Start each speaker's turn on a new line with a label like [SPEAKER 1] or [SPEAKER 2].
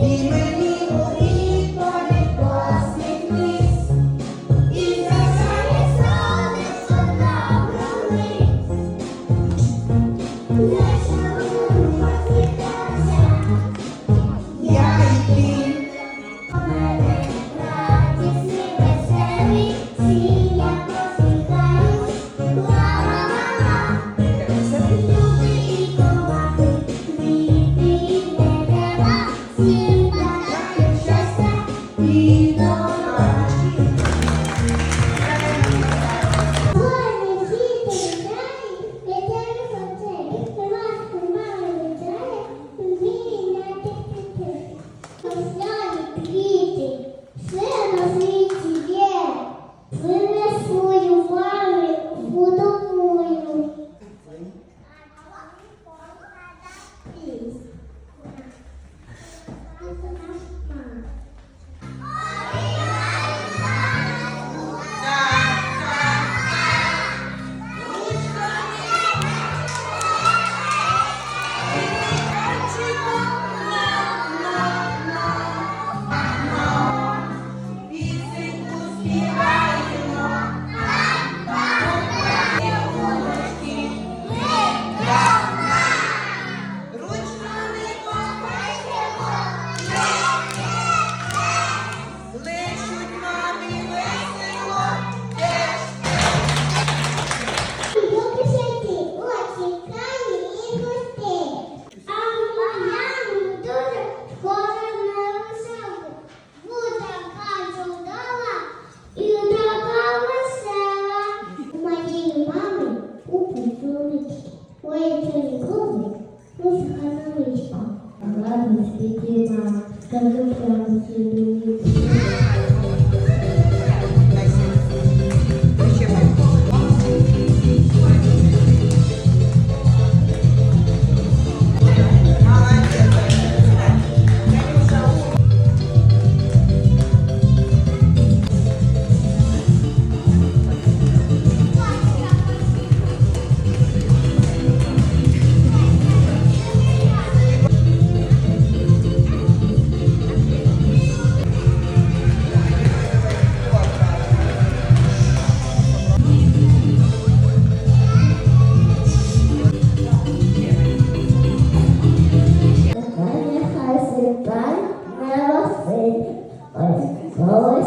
[SPEAKER 1] 因为你我。
[SPEAKER 2] Brasil. Thank you. Amen.